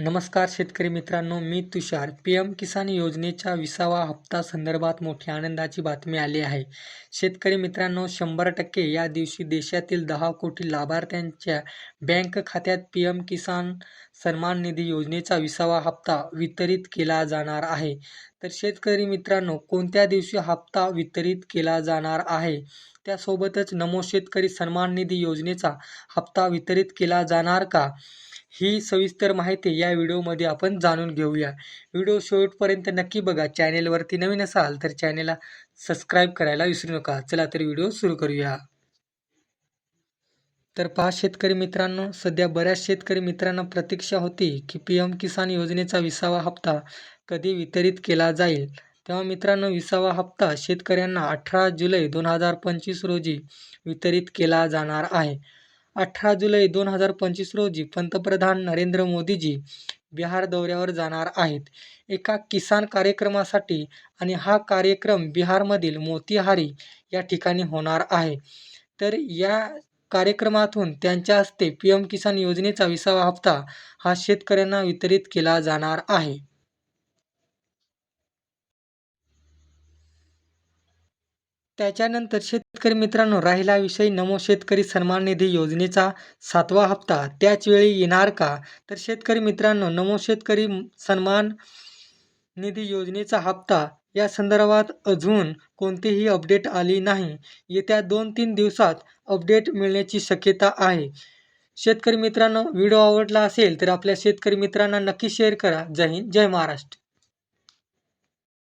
नमस्कार शेतकरी मित्रांनो मी तुषार. पी एम किसान योजनेच्या विसावा हप्ता संदर्भात मोठी आनंदाची बातमी आली आहे. शेतकरी मित्रांनो शंभर टक्के या दिवशी देशातील दहा कोटी लाभार्थ्यांच्या बँक खात्यात पी एम किसान सन्मान निधी योजनेचा विसावा हप्ता वितरित केला जाणार आहे. तर शेतकरी मित्रांनो कोणत्या दिवशी हप्ता वितरित केला जाणार आहे? त्यासोबतच नमो शेतकरी सन्मान निधी योजनेचा हप्ता वितरित केला जाणार का? ही सविस्तर माहिती या व्हिडिओमध्ये आपण जाणून घेऊया. व्हिडिओ शेवटपर्यंत नक्की बघा. चॅनेलवरती नवीन असाल तर चॅनेलला सबस्क्राईब करायला विसरू नका. चला तर व्हिडिओ सुरू करूया. तर पहा शेतकरी मित्रांनो सध्या बऱ्याच शेतकरी मित्रांना प्रतीक्षा होती की पी एम किसान योजनेचा विसावा हप्ता कधी वितरित केला जाईल? तेव्हा मित्रांनो विसावा हप्ता शेतकऱ्यांना अठरा जुलै दोन हजार पंचवीस रोजी वितरित केला जाणार आहे. अठरा जुलै दोन हजार पंचवीस रोजी पंतप्रधान नरेंद्र मोदीजी बिहार दौऱ्यावर जाणार आहेत. एका किसान कार्यक्रमासाठी आणि हा कार्यक्रम बिहारमधील मोतीहारी या ठिकाणी होणार आहे. तर या कार्यक्रमातून त्यांच्या हस्ते पी एम किसान योजनेचा विसावा हप्ता हा शेतकऱ्यांना वितरित केला जाणार आहे. त्याच्यानंतर शेतकरी मित्रांनो राहिला विषय नमो शेतकरी सन्मान निधी योजनेचा सातवा हप्ता त्याच वेळी येणार का? तर शेतकरी मित्रांनो नमो शेतकरी सन्मान निधी योजनेचा हप्ता या संदर्भात अजून कोणतीही अपडेट आली नाही. येत्या दोन तीन दिवसात अपडेट मिळण्याची शक्यता आहे. शेतकरी मित्रांनो व्हिडिओ आवडला असेल तर आपल्या शेतकरी मित्रांना नक्की शेअर करा. जय हिंद जय महाराष्ट्र.